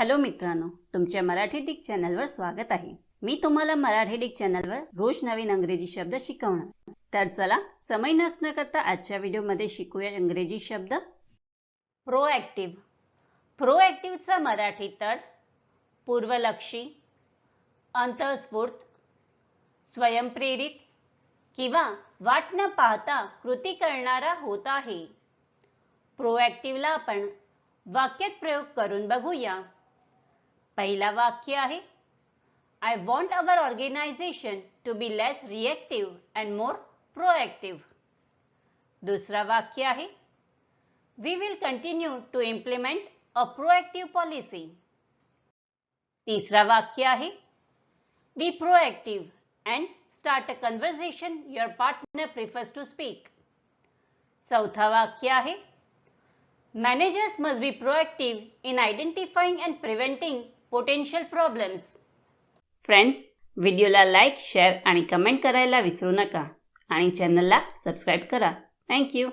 Hello मित्रांनो तुमच्या Marathi Dick चॅनलवर स्वागत आहे. मी तुम्हाला मराठी डिक चॅनलवर रोज नवीन अंग्रेजी शब्द शिकवणार. तर चला समय नसणं करता आजच्या व्हिडिओमध्ये शिकूया इंग्रजी शब्द. प्रोॲक्टिव्ह प्रोॲक्टिव्हचा मराठीत अर्थ पूर्वलक्षी अंतस्फूर्त स्वयंप्रेरित किंवा वाट न पाहता कृती करणारा होत आहे. प्रोॲक्टिव्हला आपण वाक्यात प्रयोग करून बघूया. पहिला वाक्य आहे I want our organisation to be less reactive and more proactive दुसरा वाक्य आहे we will continue to implement a proactive policy तिसरा वाक्य आहे be proactive and start a conversation your partner prefers to speak चौथा वाक्य आहे, Managers must be proactive in identifying and preventing potential problems friends व्हिडिओला लाईक शेअर आणि comment करायला विसरू नका. आणि चॅनलला सबस्क्राईब करा. थँक्यू